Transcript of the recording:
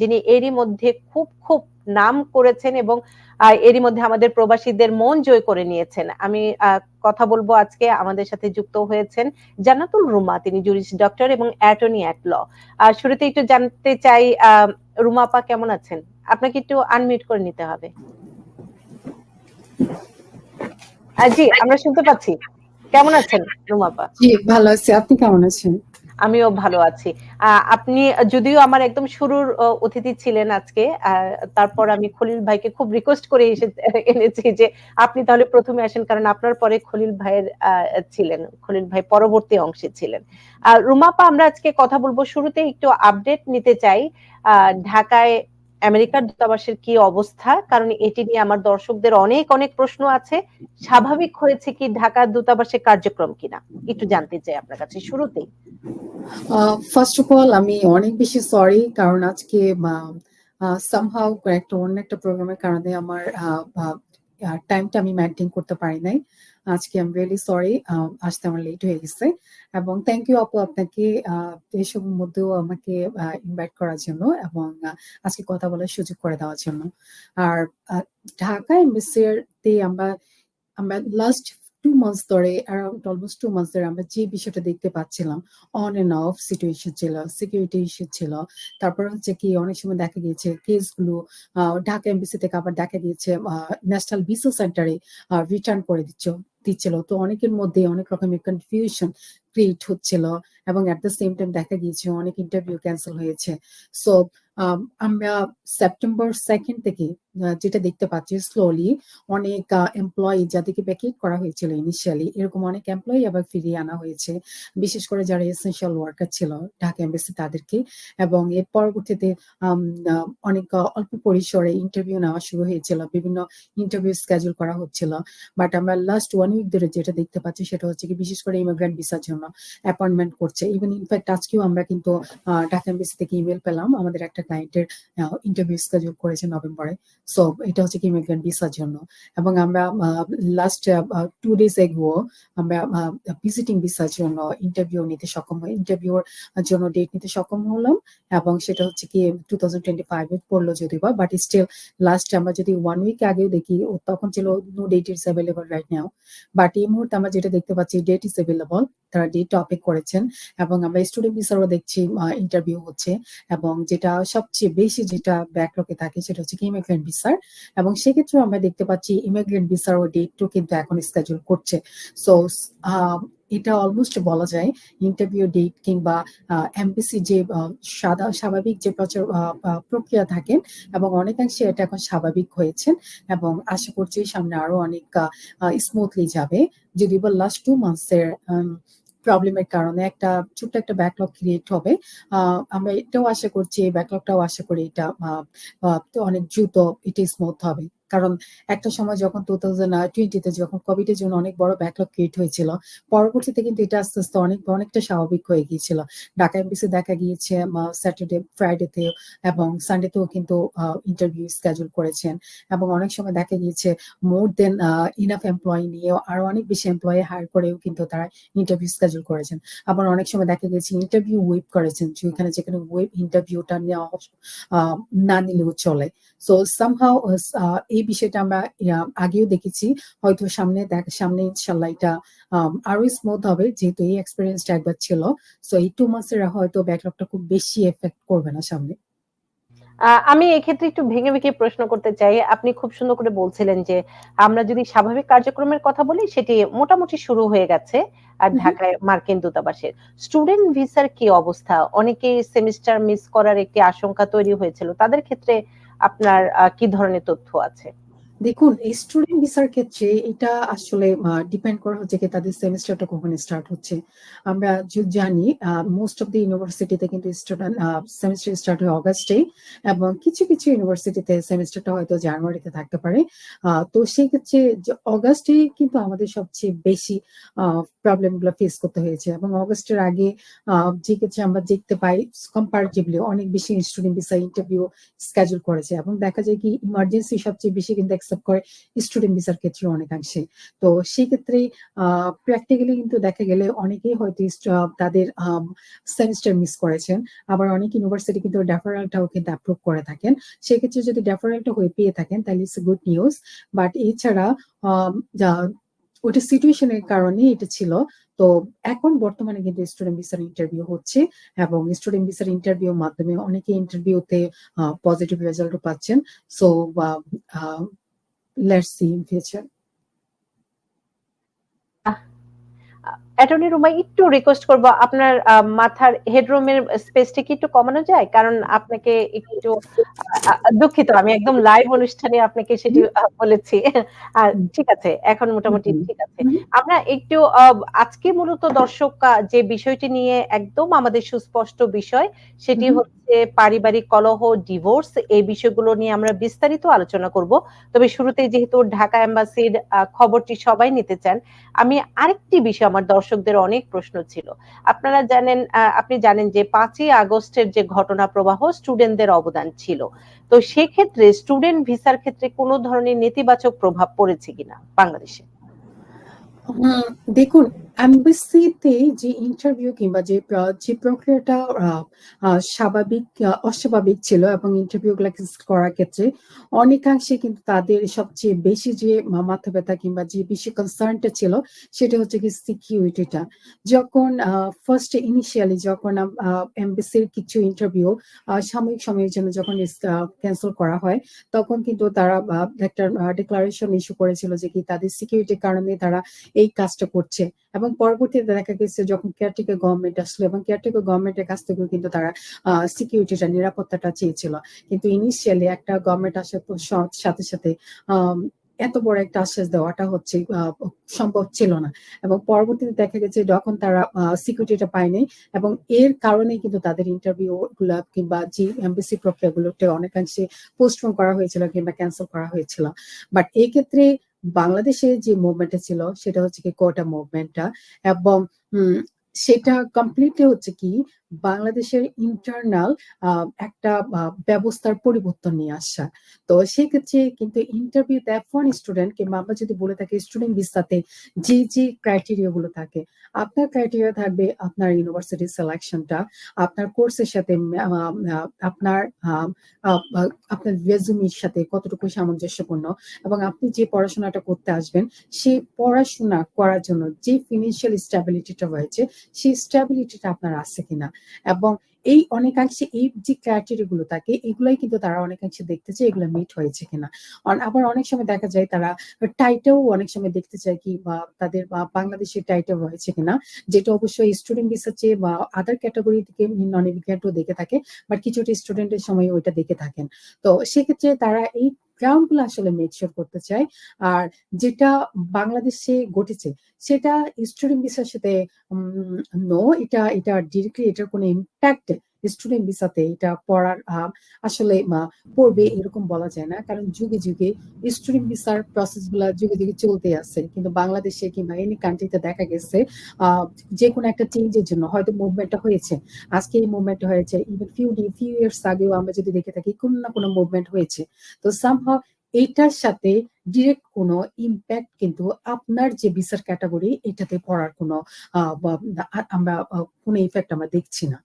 যিনি এরই মধ্যে খুব খুব নাম করেছেন এবং এরই মধ্যে আমাদের প্রবাসীদের মন জয় করে নিয়েছেন। আমি কথা বলব আজকে আমাদের সাথে যুক্ত হয়েছেন জান্নাতুল রুমা। তিনি জুরিস্ট ডক্টর এবং অ্যাটর্নি অ্যাট ল শুরুতে একটু জানতে চাই রুমা আপা কেমন আছেন? আপনাকে একটু আনমিউট করে নিতে হবে। জি, আমরা শুনতে পাচ্ছি। কেমন আছেন রুমা আপা? জি, ভালো আছি। আপনি কেমন আছেন? আমিও ভালো আছি। আপনি, যদিও আমার একদম শুরুর অতিথি ছিলেন আজকে তারপর আমি খলিল ভাইকে খুব রিকোয়েস্ট করে এসে, এনেছি যে আপনি তাহলে প্রথমে আসেন, কারণ আপনার পরে খলিল ভাইয়ের ছিলেন, খলিল ভাই পরবর্তী অংশে ছিলেন। রুমাপা আমরা আজকে কথা বলব শুরুতে একটু আপডেট নিতে চাই ঢাকায় আমেরিকার দূতাবাসের কি অবস্থা? কারণ এটি নিয়ে আমার দর্শকদের অনেক অনেক প্রশ্ন আছে, স্বাভাবিক হয়েছে কি ঢাকার দূতাবাসের কার্যক্রম কিনা? একটু জানতে চাই আপনার কাছে, শুরুতেই। ফার্স্ট অফ অল আমি অনেক বেশি সরি কারণ আজকে সামহাও একটা অন্য একটা প্রোগ্রামের কারণে আমার টাইমটা আমি মেনটেন করতে পারি নাই। আজকে আমি রিয়েলি সরি আসতে আমার লেট হয়ে গেছে। এবং থ্যাংক ইউ আপু আপনাকে আহ, এসব মধ্যেও আমাকে ইনভাইট করার জন্য এবং আজকে কথা বলার সুযোগ করে দেওয়ার জন্য। আর ঢাকা এমবিসির তে আমরা আমরা লাস্ট টু মান্থস ধরে অ্যারাউন্ড অলমোস্ট টু মান্থস ধরে আমরা যে বিষয়টা দেখতে পাচ্ছিলাম অন এন্ড অফ সিচুয়েশন ছিল সিকিউরিটি ইস্যু ছিল, তারপর হচ্ছে কি অনেক সময় দেখা গিয়েছে কেসগুলো ঢাকা এমবিসি থেকে আবার দেখা গিয়েছে ন্যাশনাল ভিসা সেন্টারে রিটার্ন করে দিচ্ছ, দিচ্ছিল। তো অনেকের মধ্যে অনেক রকমের কনফিউশন ক্রিয়েট হচ্ছিল এবং অ্যাট দ্য সেম টাইম দেখা গিয়েছে অনেক ইন্টারভিউ ক্যান্সেল হয়েছে। সো আমরা সেপ্টেম্বর সেকেন্ড থেকে যেটা দেখতে পাচ্ছি স্লোলি অনেক এমপ্লয়ি যাদেরকে ভ্যাকেট করা হয়েছিল ইনিশিয়ালি এরকম অনেক এমপ্লয়ি আবার ফিরিয়ে আনা হয়েছে। বিশেষ করে যারা এসেন্সিয়াল ওয়ার্কার ছিল ঢাকা এমবেসি তাদেরকে। এবং এর পরবর্তীতে অনেক অল্প পরিসরে ইন্টারভিউ নেওয়া শুরু হয়েছিল, বিভিন্ন ইন্টারভিউ স্কেজুল করা হচ্ছিল। বাট আমরা লাস্ট ওয়ান উইক ধরে যেটা দেখতে পাচ্ছি সেটা হচ্ছে কি, বিশেষ করে ইমিগ্রেন্ট ভিসার জন্য অ্যাপয়েন্টমেন্ট করছে। ইভেন ইনফ্যাক্ট আজকেও আমরা কিন্তু ঢাকা এমবেসি থেকে ইমেল পেলাম। আমাদের একটা ক্লায়েন্টের ইন্টারভিউ স্কেজুল করেছে নভেম্বরে। সো এটা হচ্ছে কি ইমিগ্রেন্ট ভিসার জন্য। এবং আমরা লাস্ট টু ডেজ এগো আমরা ভিজিটিং ভিসার জন্য ইন্টারভিউ নিতে সক্ষম হই ইন্টারভিউর জন্য ডেট নিতে সক্ষম হলাম। এবং সেটা হচ্ছে কি টু থাউজেন্ড টোয়েন্টি ফাইভ পড়ল যদিও বা বাট স্টিল লাস্ট আমরা যদি ওয়ান উইক আগেও দেখি তখন ছিল no date is available right now but এই মুহূর্তে আমরা যেটা দেখতে পাচ্ছি ডেট ইজ অ্যাভেলেবল তারা ডেট টপিক করেছেন। এবং আমরা স্টুডেন্ট ভিসারও দেখছি ইন্টারভিউ হচ্ছে। এবং যেটা সবচেয়ে বেশি যেটা ব্যাকলকে থাকে সেটা হচ্ছে ইমিগ্রেন্ট ভিসার এবং সেক্ষেত্রে আমরা দেখতে পাচ্ছি ইমিগ্রেন্ট ভিসার ও ডেটও কিন্তু এখন স্কেজুল করছে। সো এটা অলমোস্ট বলা যায় ইন্টারভিউ ডেট কিংবা এমবিসি যে সাদা, স্বাভাবিক যে প্রচার প্রক্রিয়া থাকেন এবং অনেকাংশে এটা এখন স্বাভাবিক হয়েছে এবং আশা করছি সামনে আরও অনেক স্মুথলি যাবে। যদি বা লাস্ট টু মান্থসের প্রবলেমের কারণে একটা ছোট্ট একটা ব্যাকলগ ক্রিয়েট হবে। আমরা এটাও আশা করছি, এই ব্যাকলগটাও আশা করি এটা অনেক দ্রুত এটা স্মুথ হবে। কারণ একটা সময় যখন টু থাউজেন্ড টোয়েন্টিতে যখন কোভিড এর জন্য অনেক বড় ব্যাকলগ ক্রিয়েট হয়েছিল, পরবর্তীতে কিন্তু এটা আস্তে আস্তে অনেক, অনেকটা স্বাভাবিক হয়ে গিয়েছিল। ঢাকা এমবিসি দেখা গিয়েছে স্যাটারডে ফ্রাইডেতে এবং সানডেতেও কিন্তু ইন্টারভিউ স্কেজুল করেছেন এবং অনেক সময় দেখা গিয়েছে মোর দেন ইনাফ এমপ্লয়ি নিয়েও আরও অনেক বেশি এমপ্লয়ি হায়ার করেও কিন্তু তারা ইন্টারভিউ স্কেজুল করেছেন। আবার অনেক সময় দেখা গেছে ইন্টারভিউ ওয়েব করেছেন যেখানে যেখানে ওয়েব ইন্টারভিউটা নেওয়া না নিলেও চলে। সো সামহাও এই বিষয়টা আমরা আগেও দেখেছি। হয়তো সামনে দেখ- সামনে ইনশাল্লাহ এটা আরও স্মুথ হবে যেহেতু এই এক্সপিরিয়েন্সটা একবার ছিল। সো এই টু মাসের হয়তো ব্যাকলগটা খুব বেশি এফেক্ট করবে না সামনে। আমি এক্ষেত্রে একটু ভেঙে ভেঙে প্রশ্ন করতে চাই। আপনি খুব সুন্দর করে বলছিলেন যে আমরা যদি স্বাভাবিক কার্যক্রমের কথা বলি সেটি মোটামুটি শুরু হয়ে গেছে আর ঢাকায় মার্কিন দূতাবাসের। স্টুডেন্ট ভিসার কি অবস্থা? অনেকেই সেমিস্টার মিস করার একটি আশঙ্কা তৈরি হয়েছিল। তাদের ক্ষেত্রে আপনার কি ধরনের তথ্য আছে? দেখুন স্টুডেন্ট ভিসার ক্ষেত্রে এটা আসলে ডিপেন্ড করে হচ্ছে কি তাদের সেমিস্টারটা কখন স্টার্ট হচ্ছে। আমরা জানি মোস্ট অফ দি ইউনিভার্সিটিতে কিন্তু স্টুডেন্ট সেমিস্টার স্টার্ট হয় অগাস্টেই এবং কিছু কিছু ইউনিভার্সিটিতে সেমিস্টারটা হয়তো জানুয়ারিতে থাকতে পারে। তো সেই ক্ষেত্রে অগাস্টে কিন্তু আমাদের সবচেয়ে বেশি প্রবলেমগুলো ফেস করতে হয়েছে এবং অগাস্টের আগে যে ক্ষেত্রে আমরা দেখতে পাই কম্পারেটিভলি অনেক বেশি স্টুডেন্ট ভিসা ইন্টারভিউ স্কেজুল করেছে এবং দেখা যায় কি ইমার্জেন্সি সবচেয়ে বেশি কিন্তু অ্যাকসেপ্ট করে স্টুডেন্ট ভিসার ক্ষেত্রেও অনেকাংশে। তো সেক্ষেত্রে প্র্যাকটিক্যালি কিন্তু দেখা গেলে অনেকেই হয়তো তাদের সেমেস্টার মিস করেছেন। আবার অনেক ইউনিভার্সিটি কিন্তু ডেফারেলটাও কিন্তু অ্যাপ্রুভ করে থাকেন। সেক্ষেত্রে যদি ডেফারেলটা হয়ে পেয়ে থাকেন, তাহলে ইটস গুড নিউজ। বাট এছাড়া ওইটা সিচুয়েশনের কারণে এটা ছিল। তো এখন বর্তমানে কিন্তু স্টুডেন্ট ভিসার ইন্টারভিউ হচ্ছে এবং স্টুডেন্ট ভিসার ইন্টারভিউ মাধ্যমে অনেকে ইন্টারভিউতে পজিটিভ রেজাল্টও পাচ্ছেন। So let's see in future. Ah uh attorney Ruma একটু রিকোয়েস্ট করব আপনার মাথার হেডরুম এর স্পেসটা কি একটু কমানো যায়? কারণ আপনাকে একটু দুঃখিত আমি একদম লাইভ অনুষ্ঠানে আপনাকে সেটি বলেছি। আর ঠিক আছে। এখন মোটামুটি ঠিক আছে। আমরা একটু আজকে মূলত দর্শক যে বিষয়টি নিয়ে একদম আমাদের সুস্পষ্ট বিষয় সেটি হচ্ছে পারিবারিক কলহ, ডিভোর্স এই বিষয়গুলো নিয়ে আমরা বিস্তারিত আলোচনা করব। তবে শুরুতেই যেহেতু ঢাকা এম্বাসির খবরটি সবাই নিতে চান, আমি আরেকটি বিষয় আমার দর্শকদের অনেক প্রশ্ন ছিল। আপনারা জানেন আপনি জানেন যে পাঁচই আগস্টের যে ঘটনা প্রবাহ স্টুডেন্টদের অবদান ছিল। তো সেক্ষেত্রে স্টুডেন্ট ভিসার ক্ষেত্রে কোনো ধরনের নেতিবাচক প্রভাব পড়েছে কিনা বাংলাদেশে? দেখুন এমবাসিতে যে ইন্টারভিউ কিংবা যে যে প্রক্রিয়াটা স্বাভাবিক অস্বাভাবিক ছিল এবং করার ক্ষেত্রে অনেকাংশে কিন্তু তাদের সবচেয়ে বেশি যে মাথা ব্যাথা কিংবা যে বেশি কনসার্ন টা ছিল সেটা হচ্ছে গিয়ে সিকিউরিটিটা। যখন ফার্স্ট ইনিশিয়ালি যখন আ কিছু ইন্টারভিউ সাময়িক সময়ের জন্য যখন ক্যানসেল করা হয়, তখন কিন্তু তারা একটা ডিক্লারেশন ইস্যু করেছিল যে কি তাদের সিকিউরিটির কারণে তারা এই কাজটা করছে। এবং পরবর্তীতে দেখা গেছে যখন কেয়ারটেকার গভর্নমেন্ট আসলো এবং কেয়ারটেকার গভর্নমেন্টের কাছ থেকেও কিন্তু তারা সিকিউরিটিটা নিরাপত্তাটা চেয়েছিল। কিন্তু ইনিশিয়ালি একটা গভর্নমেন্ট আসার সাথে, সাথে এত বড় একটা আশ্বাস দেওয়াটা হচ্ছে সম্ভব ছিল না। এবং পরবর্তীতে দেখা গেছে যখন তারা সিকিউরিটিটা পায় নাই এবং এর কারণে কিন্তু তাদের ইন্টারভিউ গুলা কিংবা যে এমবাসি প্রক্রিয়াগুলোতে অনেকাংশে পোস্টপোন করা হয়েছিল কিংবা ক্যান্সেল করা হয়েছিল। বাট এক্ষেত্রে বাংলাদেশে যে মুভমেন্টটা ছিল সেটা হচ্ছে কি কোটা মুভমেন্টটা এবং সেটা কমপ্লিটলি হচ্ছে কি বাংলাদেশের ইন্টারনাল একটা ব্যবস্থার পরিবর্তন নিয়ে আসা। তো সেক্ষেত্রে কিন্তু ইন্টারভিউতে F1 স্টুডেন্ট কিংবা আমরা যদি বলে থাকি স্টুডেন্ট ভিসাতে যে, যে ক্রাইটেরিয়া গুলো থাকে, আপনার ক্রাইটেরিয়া থাকবে আপনার ইউনিভার্সিটি সিলেকশনটা, আপনার কোর্সের সাথে আপনার আপনার রেজুমের সাথে কতটুকু সামঞ্জস্যপূর্ণ এবং আপনি যে পড়াশোনাটা করতে আসবেন, সেই পড়াশোনা করার জন্য যে ফিনান্সিয়াল স্টেবিলিটি টা রয়েছে, সেই স্ট্যাবিলিটিটা আপনার আছে কিনা? এবং এই অনেকাংশে এই যে ক্রাইটেরিয়া গুলো থাকে, এগুলাই কিন্তু তারা অনেকাংশে দেখতে চায় এগুলো মিট হয়েছে কিনা। আবার অনেক সময় দেখা যায় তারা টাইটাও অনেক সময় দেখতে চায় কি বা তাদের বা বাংলাদেশের টাইটা রয়েছে কিনা। যেটা অবশ্যই স্টুডেন্ট চেয়ে বা আদার ক্যাটাগরি থেকে নন ইমিগ্রেন্টও দেখে থাকে। বাট কিছুটা স্টুডেন্টের সময় ওইটা দেখে থাকেন। তো সেক্ষেত্রে তারা এই গ্রাউন্ডগুলো আসলে মেক সিউর করতে চায়। আর যেটা বাংলাদেশে ঘটেছে, সেটা স্টুডেন্ট ভিসার সাথে নো এটা এটা ডিরেক্টলি এটার কোনো ইমপ্যাক্ট স্টুডেন্ট ভিসাতে এটা পড়ার আসলে পড়বে এরকম বলা যায় না। কারণ যুগে, যুগে স্টুডেন্ট ভিসার প্রসেসগুলা যুগে, যুগে চলতে আছে। কিন্তু বাংলাদেশে কিংবা এনি কান্ট্রি তে দেখা গেছে আ যেকোনো একটা চেঞ্জ এর জন্য হয়তো মুভমেন্টটা হয়েছে। আজকে এই মুভমেন্টটা হয়েছে। Even few day few years আগেও আমরা যদি দেখে থাকি কোন না কোনো মুভমেন্ট হয়েছে। তো সামহাউ এইটার সাথে ডিরেক্ট কোন ইম্প্যাক্ট কিন্তু আপনার যে ভিসার ক্যাটাগরি এটাতে পড়ার কোনো আমরা কোনো ইফেক্ট আমরা দেখছি না।